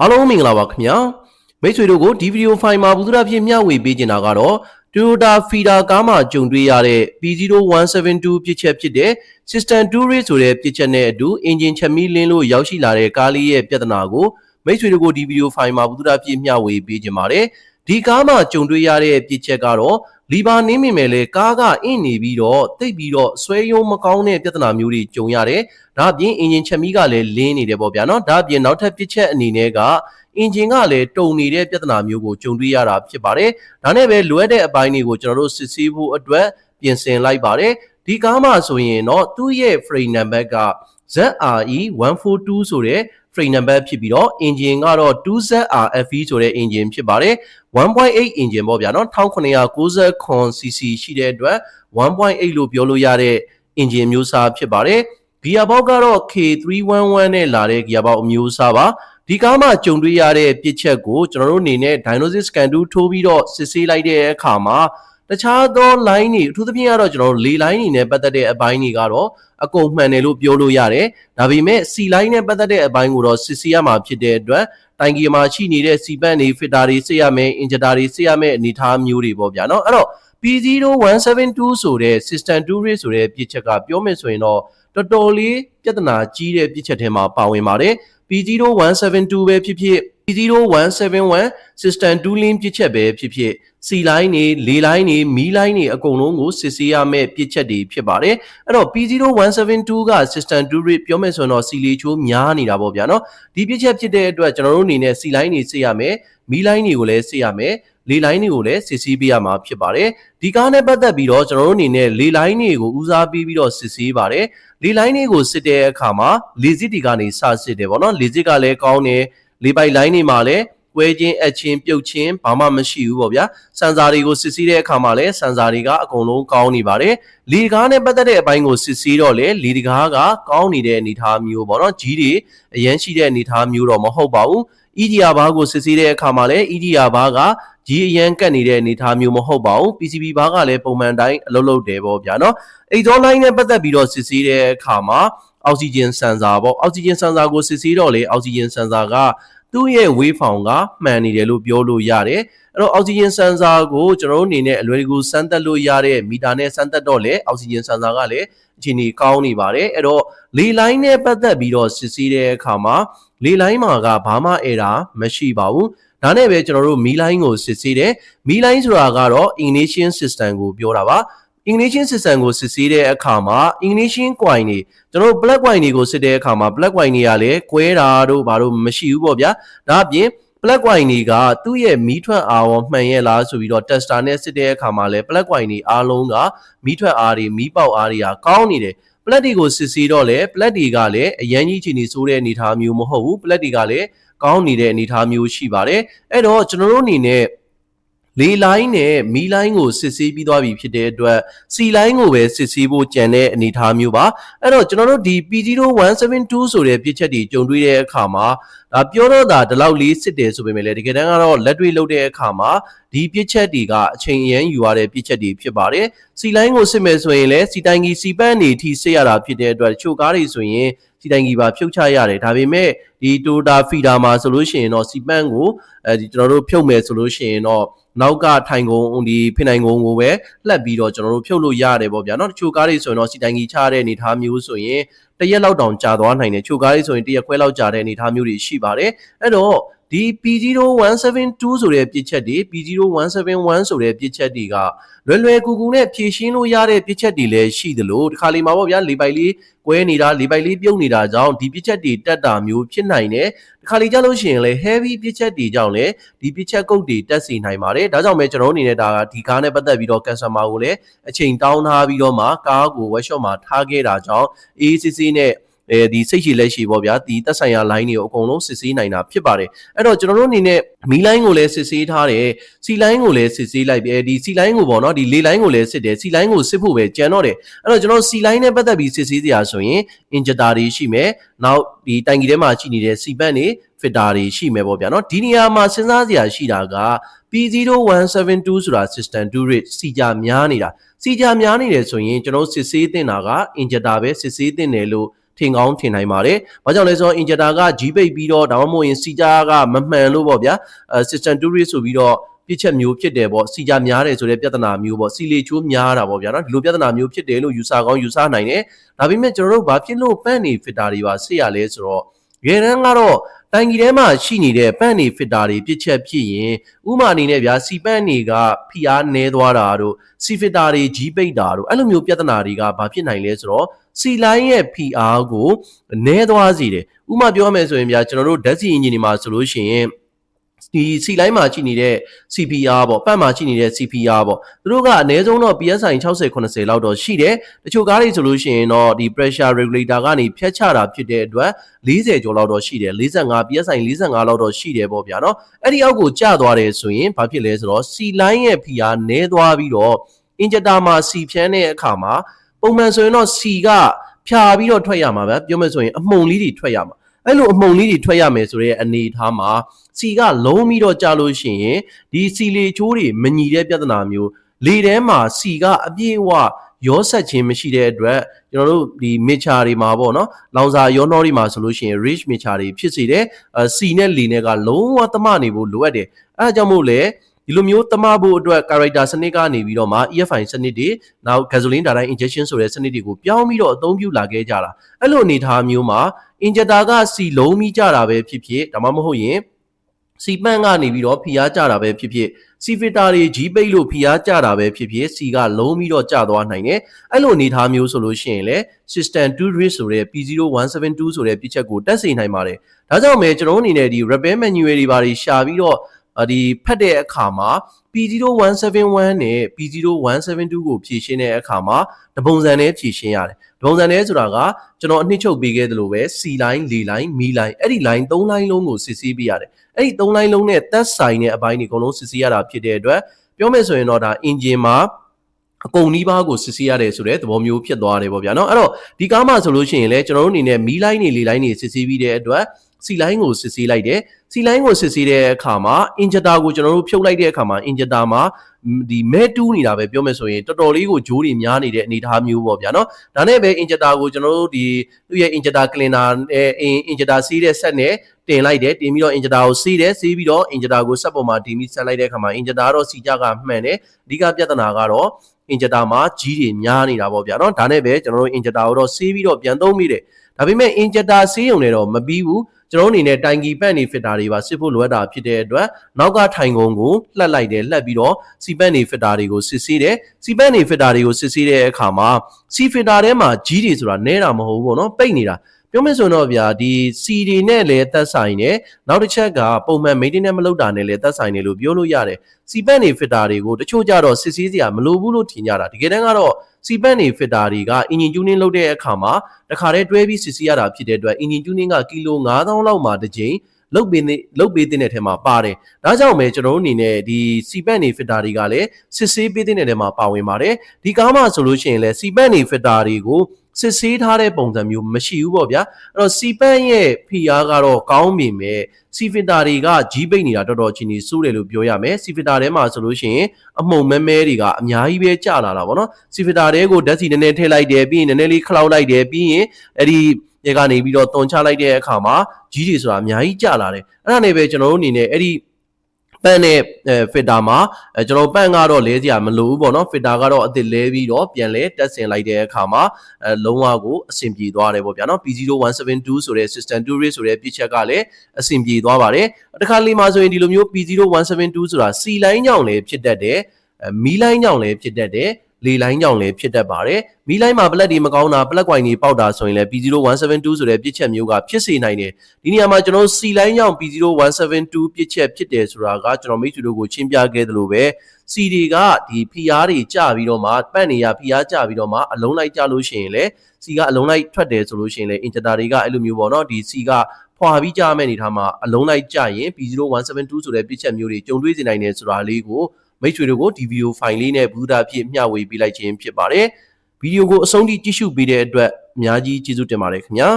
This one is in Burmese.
အားလုံးမင်္ဂလာပါခင်ဗျာမိတ်ဆွေတို့ကိုဒီဗီဒီယိုဖိုင်မှာဘုဒ္ဓဖြစ်မျှဝေပေးနေတာကတော့ Toyota Feeder ကားမှာကြုံတွေ့ရတဲ့ P0172 ပြစ်ချက်ဖြစ်တဲ့ System 2 Rate ဆိုတဲ့ပြစ်ချက်နဲ့အတူအင်ဂျင်ချက်မီးလင်းလို့ရောက်ရှိလာတဲ့ကားလေးရဲ့ပြဿနာကိုမိတ်ဆွေတို့ကိုဒီဗီဒီယိုဖိုင်မှာဘုဒ္ဓဖြစ်မျှဝေပေးကြပါတယ်ဒီကားမှာကြုံတွေ့ရတဲ့ပြစ်ချက်ကတော့ လီဘာနင်းမိမယ်လေကားကအင့်နေပြီးတော့တိတ်ပြီးတော့ဆွဲယုံမကောင်းတဲ့ပြဿနာမျိုးတွေကြုံရတယ်။ဒါအပြင်အင်ဂျင်ချက်မီးကလည်းလင်းနေတယ်ပေါ့ဗျာနော်။ဒါအပြင်နောက်ထပ်ပြစ်ချက်အနေနဲ့ကအင်ဂျင်ကလည်းတုံနေတဲ့ပြဿနာမျိုးကိုကြုံတွေ့ရတာဖြစ်ပါတယ်။ဒါနဲ့ပဲလွဲတဲ့အပိုင်းတွေကိုကျွန်တော်တို့စစ်ဆေးဖို့အတွက်ပြင်ဆင်လိုက်ပါတယ်။ဒီကားမှာဆိုရင်တော့သူ့ရဲ့ frame number က ZRE 142 ဆိုတဲ့ frame number ဖြစ်ပြီးတော့ engine ကတော့ 2ZRFE ဆိုတဲ့ engine ဖြစ်ပါတယ်1.8 engine ပေါ့ဗျာနော်1990 cc ရှိတဲ့အတွက်1.8လို့ပြောလို့ရတဲ့ engine မျိုးစားဖြစ်ပါတယ် gear box ကတော့ K311 နဲ့လာတဲ့ gear box အမျိုးအစားပါဒီကားမှာကြုံတွေ့ရတဲ့ပြစ်ချက်ကိုကျွန်တော်တို့အနေနဲ့ Diagnosis Scan 2ထိုးပြီးတော့စစ်ဆေးလိုက်တဲ့အခါမှာ တခြားသော line တွေအထူးသဖြင့်ကတော့ကျွန်တော်တို့လေ line တွေနဲ့ပတ်သက်တဲ့အပိုင်းတွေကတော့အကုန်မှန်တယ်လို့ပြောလို့ရတယ်။ဒါပေမဲ့ C line နဲ့ပတ်သက်တဲ့အပိုင်းကိုတော့စစ်ဆေးရမှာဖြစ်တဲ့အတွက်တိုင်ကီမှာရှိနေတဲ့ C band တွေ filter တွေစစ်ရမယ် injector တွေစစ်ရမယ်အနေအထားမျိုးတွေပေါ့ဗျာနော်။အဲ့တော့ P0172 ဆိုတဲ့ system 2 rate ဆိုတဲ့ပြစ်ချက်ကပြောမယ်ဆိုရင်တော့တော်တော်လေးပြဿနာကြီးတဲ့ပြစ်ချက်ထဲမှာပါဝင်ပါတယ်။ P0172 ပဲဖြစ်ဖြစ် P0171 system 2 link ပြစ်ချက်ပဲဖြစ်ဖြစ် C line တွေလေလိုင်းတွေမီးလိုင်းတွေအကုန်လုံးကိုစစ်ဆေးရမယ့်ပြစ်ချက်တွေဖြစ်ပါတယ်အဲ့တော့ P0172 က system 2 rate ပြောမယ်ဆိုရင်တော့ C လေးချိုးများနေတာပေါ့ဗျာနော်ဒီပြစ်ချက်ဖြစ်တဲ့အတွက်ကျွန်တော်တို့အနေနဲ့ C line တွေစစ်ရမယ်မီးလိုင်းတွေကိုလည်းစစ်ရမယ် လေလိုင်းတွေကိုလည်းစစ်ဆေးပေးရမှာဖြစ်ပါတယ်ဒီကားနဲ့ပတ်သက်ပြီးတော့ကျွန်တော်တို့အနေနဲ့လေလိုင်းတွေကိုဦးစားပေးပြီးတော့စစ်ဆေးပါတယ်လေလိုင်းတွေကိုစစ်တဲ့အခါမှာလေစစ်တွေကနေစစစ်တယ်ပေါ့နော်လေစစ်ကလည်းကောင်းတယ်လေပိုက်လိုင်းတွေမှာလည်းကွဲချင်းအချင်းပြုတ်ချင်းဘာမှမရှိဘူးပေါ့ဗျာစံစာတွေကိုစစ်ဆေးတဲ့အခါမှာလည်းစံစာတွေကအကုန်လုံးကောင်းနေပါတယ်လေကားနဲ့ပတ်သက်တဲ့အပိုင်းကိုစစ်ဆေးတော့လေလေကားကကောင်းနေတဲ့အနေအထားမျိုးပေါ့နော်ကြီးတွေအရန်ရှိတဲ့အနေအထားမျိုးတော့မဟုတ်ပါဘူး EDR ဘားကိုစစ်ဆေးတဲ့အခါမှာလည်း EDR ဘားက ကြီးအရန်ကတ်နေတဲ့အနေအထားမျိုးမဟုတ်ပါဘူး PCB ဘားကလည်းပုံမှန်တိုင်းအလုပ်လုပ်တယ်ပေါ့ဗျာနော်အိတ်သော line နဲ့ပတ်သက်ပြီးတော့စစ်ဆေးတဲ့အခါမှာအောက်ဆီဂျင်ဆန်ဆာပေါ့အောက်ဆီဂျင်ဆန်ဆာကိုစစ်ဆေးတော့လေအောက်ဆီဂျင်ဆန်ဆာကသူ့ရဲ့ wave form ကမှန်နေတယ်လို့ပြောလို့ရတယ်အဲ့တော့အောက်ဆီဂျင်ဆန်ဆာကိုကျွန်တော်တို့အနေနဲ့အလွယ်တကူစမ်းသပ်လို့ရတဲ့မီတာနဲ့စမ်းသပ်တော့လေအောက်ဆီဂျင်ဆန်ဆာကလည်းအခြေအနေကောင်းနေပါတယ်အဲ့တော့လေလိုင်းနဲ့ပတ်သက်ပြီးတော့စစ်ဆေးတဲ့အခါမှာလေလိုင်းမှာကဘာမှ error မရှိပါဘူး ဒါနဲ့ပဲကျွန်တော်တို့မီလိုင်းကိုစစ်ဆေးတယ်မီလိုင်းဆိုတာကတော့ ignition system ကိုပြောတာပါ ignition system ကိုစစ်ဆေးတဲ့အခါမှာ ignition coil တွေကျွန်တော်တို့ black coil တွေကိုစစ်တဲ့အခါမှာ black coil တွေကလည်းကွဲတာတို့ဘာတို့မရှိဘူးပေါ့ဗျာဒါအပြင် black coil တွေကသူ့ရဲ့မီးထွက်အားရောမှန်ရဲ့လားဆိုပြီးတော့ tester နဲ့စစ်တဲ့အခါမှာလည်း black coil တွေအားလုံးကမီးထွက်အားတွေမီးပေါက်အားတွေကကောင်းနေတယ်ပလက်တွေကိုစစ်ဆေးတော့လေပလက်တွေကလည်းအရန်ကြီးချီနေဆိုးတဲ့အနေအထားမျိုးမဟုတ်ဘူးပလက်တွေကလည်း ကောင်းနေတဲ့အနေအထားမျိုးရှိပါတယ်အဲ့တော့ကျွန်တော်တို့အနေနဲ့ လေလိုင်းနဲ့မီလိုင်းကိုစစ်ဆေးပြီးသွားပြီဖြစ်တဲ့အတွက်စီလိုင်းကိုပဲစစ်ဆေးဖို့ကြံတဲ့အနေအထားမျိုးပါအဲ့တော့ကျွန်တော်တို့ဒီ P0172 ဆိုတဲ့ပြစ်ချက်တွေကြုံတွေ့တဲ့အခါမှာဒါပြောတော့တာဒီလောက်လေးစစ်တယ်ဆိုပေမဲ့လည်းတကယ်တမ်းကတော့လက်တွေ့လုပ်တဲ့အခါမှာဒီပြစ်ချက်တွေကအချိန်အရန်ယူရတဲ့ပြစ်ချက်တွေဖြစ်ပါတယ်စီလိုင်းကိုစစ်မယ်ဆိုရင်လည်းစီတိုင်ကြီးစီပန်းနေထိစစ်ရတာဖြစ်တဲ့အတွက်ချိုကားတွေဆိုရင်စီတိုင်ကြီးပါဖြုတ်ချရတယ်ဒါပေမဲ့ဒီ Toyota Feeder မှာဆိုလို့ရှိရင်တော့စီပန်းကိုအဲဒီကျွန်တော်တို့ဖြုတ်မယ်ဆိုလို့ရှိရင်တော့ နောက်ကထိုင်ကုန်ဒီဖိနိုင်ကုန်ကိုပဲလှက်ပြီးတော့ကျွန်တော်တို့ဖြုတ်လို့ရတယ်ပေါ့ဗျာเนาะတချို့ကားတွေဆိုရင်တော့စီတိုင်ကြီးချတဲ့အနေအထားမျိုးဆိုရင်တရက်လောက်တောင်ကြာသွားနိုင်တယ်ချို့ကားတွေဆိုရင်တရက်ခွဲလောက်ကြာတဲ့အနေအထားမျိုးတွေရှိပါတယ်အဲ့တော့ ဒီ P0172 ဆိုတဲ့ပြစ်ချက်တွေ P0171 ဆိုတဲ့ပြစ်ချက်တွေကလွယ်လွယ်ကူကူနဲ့ဖြည့်ရှင်းလို့ရတဲ့ပြစ်ချက်တွေလည်းရှိသလိုဒီခါလေးမှာပေါ့ဗျာလေးပိုက်လေးကွဲနေတာလေးပိုက်လေးပြုတ်နေတာကြောင့်ဒီပြစ်ချက်တွေတက်တာမျိုးဖြစ်နိုင်တယ်ဒီခါလေးကြလို့ရှိရင်လည်း heavy ပြစ်ချက်တွေကြောင့်လည်းဒီပြစ်ချက်ကုတ်တွေတက်စီနိုင်ပါတယ်ဒါကြောင့်ပဲကျွန်တော်အနေနဲ့ဒါကဒီကားနဲ့ပတ်သက်ပြီးတော့ customer ကိုလည်းအချိန်တောင်းထားပြီးတော့မှကားကို workshop မှာထားခဲ့တာကြောင့် ACC နဲ့ အဲဒီစိတ်ရှိလက်ရှိပေါ့ဗျာဒီသက်ဆိုင်ရာ line တွေကိုအကုန်လုံးစစ်ဆေးနိုင်တာဖြစ်ပါတယ်အဲ့တော့ကျွန်တော်တို့အနေနဲ့မီ line ကိုလည်းစစ်ဆေးထားတယ် C line ကိုလည်းစစ်ဆေးလိုက်ပြီဒီ C line ကိုပေါ့နော်ဒီလေ line ကိုလည်းစစ်တယ် C line ကိုစစ်ဖို့ပဲကြံတော့တယ်အဲ့တော့ကျွန်တော် C line နဲ့ပတ်သက်ပြီးစစ်ဆေးစရာဆိုရင် injector တွေရှိမယ်နောက်ဒီတိုင်ကြီးထဲမှာရှိနေတဲ့ C band တွေ filter တွေရှိမယ်ပေါ့ဗျာနော်ဒီနေရာမှာစဉ်းစားစရာရှိတာက P0172 ဆိုတာ system 2 rate စီကြများနေတာစီကြများနေတယ်ဆိုရင်ကျွန်တော်စစ်ဆေးတင်တာက injector ပဲစစ်ဆေးတင်တယ်လို့ ထင်ကောင်းထင်နိုင်ပါတယ်။ဘာကြောင့်လဲဆိုတော့ injector က G ပိတ်ပြီးတော့ဒါမှမဟုတ်ရင်စီကြားကမမှန်လို့ပေါ့ဗျာ။အဲ system tourist ဆိုပြီးတော့ပြစ်ချက်မျိုးဖြစ်တယ်ပေါ့စီကြများတယ်ဆိုတဲ့ပြဿနာမျိုးပေါ့စီလေချိုးများတာပေါ့ဗျာနော်ဒီလိုပြဿနာမျိုးဖြစ်တယ်လို့ယူဆကောင်းယူဆနိုင်တယ်ဒါပေမဲ့ကျွန်တော်တို့ဘာဖြစ်လို့ပန့်နေဖစ်တာတွေပါဆေးရလဲဆိုတော့ရေရန်ကတော့ တိုင်ကြီးထဲမှာရှိနေတဲ့ပန့်နေဖစ်တာတွေပြစ်ချက်ဖြစ်ရင်ဥမာအနေနဲ့ဗျာစီပန့်နေကဖိအားနည်းသွားတာတို့စီဖစ်တာတွေကြီးပိတ်တာတို့အဲ့လိုမျိုးပြဿနာတွေကဘာဖြစ်နိုင်လဲဆိုတော့စီလိုင်းရဲ့ဖိအားကိုနည်းသွားစေတယ်ဥမာပြောမယ်ဆိုရင်ဗျာကျွန်တော်တို့ဓာတ်ဆီအင်ဂျင်တွေမှာဆိုလို့ရှိရင် ဒီစီလိုင်းမှာရှိနေတဲ့ CPR ပေါ့ပတ်မှာရှိနေတဲ့ CPR ပေါ့သူတို့ကအနည်းဆုံးတော့ PSI 60 80လောက်တော့ရှိတယ်တချို့ကားတွေဆိုလို့ရှိရင်တော့ဒီ pressure regulator ကနေဖြတ်ချတာဖြစ်တဲ့အတွက်40ကျော်လောက်တော့ရှိတယ်45 PSI 45လောက်တော့ရှိတယ်ပေါ့ဗျာနော်အဲ့ဒီအောက်ကိုကျသွားတယ်ဆိုရင်ဘာဖြစ်လဲဆိုတော့ C line ရဲ့ဖိအားနည်းသွားပြီးတော့ injector မှာ C ဖြန်းတဲ့အခါမှာပုံမှန်ဆိုရင်တော့ C ကဖြာပြီးတော့ထွက်ရမှာဗျပြောမယ်ဆိုရင်အမှုန်လေးတွေထွက်ရမှာ အဲ့လိုအမှုန်လေးတွေထွက်ရမယ်ဆိုတဲ့အနေအထားမှာစီကလုံးပြီးတော့ကြာလို့ရှိရင်ဒီစီလေချိုးတွေမညီတဲ့ပြဿနာမျိုးလေထဲမှာစီကအပြည့်အဝရောဆက်ခြင်းမရှိတဲ့အတွက်ကျွန်တော်တို့ဒီမစ်ချာတွေမှာပေါ့နော်လောင်စာရောနှောတွေမှာဆိုလို့ရှိရင် rich မစ်ချာတွေဖြစ်စေတယ်အစီနဲ့လေနဲ့ကလုံးဝသမနေဖို့လိုအပ်တယ်အဲဒါကြောင့်မို့လဲ ဒီလိုမျိုးတမဖို့အတွက် character စနစ်ကနေပြီးတော့မှ EFI စနစ်တွေနောက် gasoline direct injection ဆိုတဲ့စနစ်တွေကိုပြောင်းပြီးတော့အသုံးပြုလာခဲ့ကြတာအဲ့လိုအနေအထားမျိုးမှာ injector ကစီလုံးပြီးကြတာပဲဖြစ်ဖြစ်ဒါမှမဟုတ်ရင်စီပန့်ကနေပြီးတော့ဖိအားကြတာပဲဖြစ်ဖြစ်စီဖီတာတွေဂျီပိတ်လို့ဖိအားကြတာပဲဖြစ်ဖြစ်စီကလုံးပြီးတော့ကျသွားနိုင်တယ်အဲ့လိုအနေအထားမျိုးဆိုလို့ရှိရင်လေ system 2 risk ဆိုတဲ့ P0172 ဆိုတဲ့ပြစ်ချက်ကိုတက်စေနိုင်ပါတယ်ဒါကြောင့်ပဲကျွန်တော်အနေနဲ့ဒီ repair manual တွေပါရှာပြီးတော့ ဒီဖတ်တဲ့အခါမှာ P0171 နဲ့ P0172 ကိုဖြည့်ရှင်းတဲ့အခါမှာတပုံစံနဲ့ဖြည့်ရှင်းရတယ်။တပုံစံနဲ့ဆိုတာကကျွန်တော်အနှစ်ချုပ်ပေးခဲ့သလိုပဲ C line, L line, M line အဲ့ဒီ line ၃ line လုံးကိုစစ်ဆေးပေးရတယ်။အဲ့ဒီ၃ line လုံးနဲ့သက်ဆိုင်တဲ့အပိုင်းတွေအကုန်လုံးစစ်ဆေးရတာဖြစ်တဲ့အတွက်ပြောမယ်ဆိုရင်တော့ဒါ engine မှာအကုန်နီးပါးကိုစစ်ဆေးရတယ်ဆိုတဲ့သဘောမျိုးဖြစ်သွားတယ်ပေါ့ဗျာเนาะအဲ့တော့ဒီကားမှာဆိုလို့ရှိရင်လည်းကျွန်တော်တို့အနေနဲ့မီးလိုင်းတွေလေလိုင်းတွေစစ်ဆေးပြီးတဲ့အတွက် စီလိုင်းကိုစစ်ဆေးလိုက်တယ်စီလိုင်းကိုစစ်ဆေးတဲ့အခါမှာ injector ကိုကျွန်တော်တို့ဖြုတ်လိုက်တဲ့အခါမှာ injector မှာဒီမဲတူးနေတာပဲပြောမယ်ဆိုရင်တော်တော်လေးကိုဂျိုးတွေများနေတဲ့အနေအထားမျိုးပေါ့ဗျာနော်ဒါနဲ့ပဲ injector ကိုကျွန်တော်တို့ဒီသူ့ရဲ့ injector cleaner အဲ injector စီးတဲ့ဆက်နဲ့တင်လိုက်တယ်တင်ပြီးတော့ injector ကိုစီးတယ်စီးပြီးတော့ injector ကိုဆက်ပေါ်မှာတင်ပြီးဆက်လိုက်တဲ့အခါမှာ injector တော့စီကြကမှန်တယ်အဓိကပြဿနာကတော့ injector မှာကြီးတွေများနေတာပေါ့ဗျာနော်ဒါနဲ့ပဲကျွန်တော်တို့ injector ကိုတော့စီးပြီးတော့ပြန်သုံးမိတယ်ဒါပေမဲ့ injector စီးုံနဲ့တော့မပြီးဘူး ကျွန်တော်အနေနဲ့တိုင်ကီပန့်နေဖစ်တာတွေပါစစ်ဖို့လိုအပ်တာဖြစ်တဲ့အတွက်နောက်ကထိုင်ကုန်ကိုလှက်လိုက်တယ်လှက်ပြီးတော့စီပန့်နေဖစ်တာတွေကိုစစ်ဆေးတယ်စီပန့်နေဖစ်တာတွေကိုစစ်ဆေးတဲ့အခါမှာစီဖစ်တာထဲမှာကြီးတွေဆိုတာနဲတာမဟုတ်ဘူးပေါ့နော်ပိတ်နေတာ ပြောမယ်ဆိုတော့ဗျာဒီစီတွေနဲ့လည်းသက်ဆိုင်တယ်နောက်တစ်ချက်ကပုံမှန် maintenance မလုပ်တာနဲ့လည်းသက်ဆိုင်တယ်လို့ပြောလို့ရတယ်စီပန့်နေဖစ်တာတွေကိုတချို့ကြတော့စစ်ဆေးစရာမလိုဘူးလို့ထင်ကြတာတကယ်တမ်းကတော့စီပန့်နေဖစ်တာတွေကအင်ဂျင်ကျူးနင်းလုပ်တဲ့အခါမှာတခါတည်းတွဲပြီးစစ်ဆေးရတာဖြစ်တဲ့အတွက်အင်ဂျင်ကျူးနင်းကကီလို9000လောက်မှတစ်ကြိမ်လုတ်ပေးနေလုတ်ပေးတဲ့ထဲမှာပါတယ်။ဒါကြောင့်ပဲကျွန်တော်တို့အနေနဲ့ဒီစီပန့်နေဖစ်တာတွေကလည်းစစ်ဆေးပေးတဲ့ထဲမှာပါဝင်ပါတယ်။ဒီကားမှာဆိုလို့ရှိရင်လည်းစီပန့်နေဖစ်တာတွေကို စစ်ဆေးထားတဲ့ပုံစံမျိုးမရှိဘူးပေါ့ဗျာအဲ့တော့စီပန့်ရဲ့ဖိအားကတော့ကောင်းပေမဲ့စီဖစ်တာတွေကကြီးပိတ်နေတာတော်တော်ချင်းကြီးစိုးတယ်လို့ပြောရမယ်စီဖစ်တာထဲမှာဆိုလို့ရှိရင်အမှုံမဲမဲတွေကအများကြီးပဲကျလာတာပေါ့နော်စီဖစ်တာတွေကိုဓာတ်စီနည်းနည်းထည့်လိုက်တယ်ပြီးရင်နည်းနည်းလေးခလောက်လိုက်တယ်ပြီးရင်အဲ့ဒီရေကနေပြီးတော့တုံချလိုက်တဲ့အခါမှာကြီးတွေဆိုတာအများကြီးကျလာတယ်အဲ့ဒါနဲ့ပဲကျွန်တော်တို့အနေနဲ့အဲ့ဒီ ပန့်နဲ့ဖစ်တာမှာအဲကျွန်တော်ပန့်ကတော့လဲစရာမလိုဘူးပေါ့နော်ဖစ်တာကတော့အစ်စ်လဲပြီးတော့ပြန်လဲတက်ဆင်လိုက်တဲ့အခါမှာအဲလုံးဝကိုအဆင်ပြေသွားတယ်ပေါ့ဗျာနော် P0172 ဆိုတဲ့ system tourist ဆိုတဲ့ပြစ်ချက်ကလည်းအဆင်ပြေသွားပါတယ်တခါလေးမှာဆိုရင်ဒီလိုမျိုး P0172 ဆိုတာ C line ကြောင့်လည်းဖြစ်တတ်တယ်မီးလိုင်းကြောင့်လည်းဖြစ်တတ်တယ် လေလိုင်းကြောင့်လည်းဖြစ်တတ်ပါတယ်မီးလိုင်းမှာပလက်တွေမကောင်းတာပလက်ကွိုင်တွေပေါက်တာဆိုရင်လည်း P0172 ဆိုတဲ့ပြစ်ချက်မျိုးကဖြစ်စေနိုင်တယ်ဒီနေရာမှာကျွန်တော် C လိုင်းကြောင့် P0172 ပြစ်ချက်ဖြစ်တယ်ဆိုတာကကျွန်တော်မိတ်ဆွေတို့ကိုရှင်းပြခဲ့သလိုပဲ C တွေကဒီ PR တွေကြပြီးတော့မှပတ်နေရ PR ကြပြီးတော့မှအလုံးလိုက်ကြလို့ရှိရင်လည်း C ကအလုံးလိုက်ထွက်တယ်ဆိုလို့ရှိရင်လည်း injector တွေကအဲ့လိုမျိုးပေါ့နော်ဒီ C ကဖွာပြီးကြမဲ့အနေထားမှာအလုံးလိုက်ကြရင် P0172 ဆိုတဲ့ပြစ်ချက်မျိုးတွေကြုံတွေ့စေနိုင်တယ်ဆိုတာလေးကို မိတ်ဆွေတို့ကိုဒီဗီဒီယိုဖိုင်လေးနဲ့ဘူဒါဖြစ်မျှဝေပေးလိုက်ခြင်းဖြစ်ပါတယ်ဗီဒီယိုကိုအဆုံးထိကြည့်ရှုပေးတဲ့အတွက်အများကြီးကျေးဇူးတင်ပါတယ်ခင်ဗျာ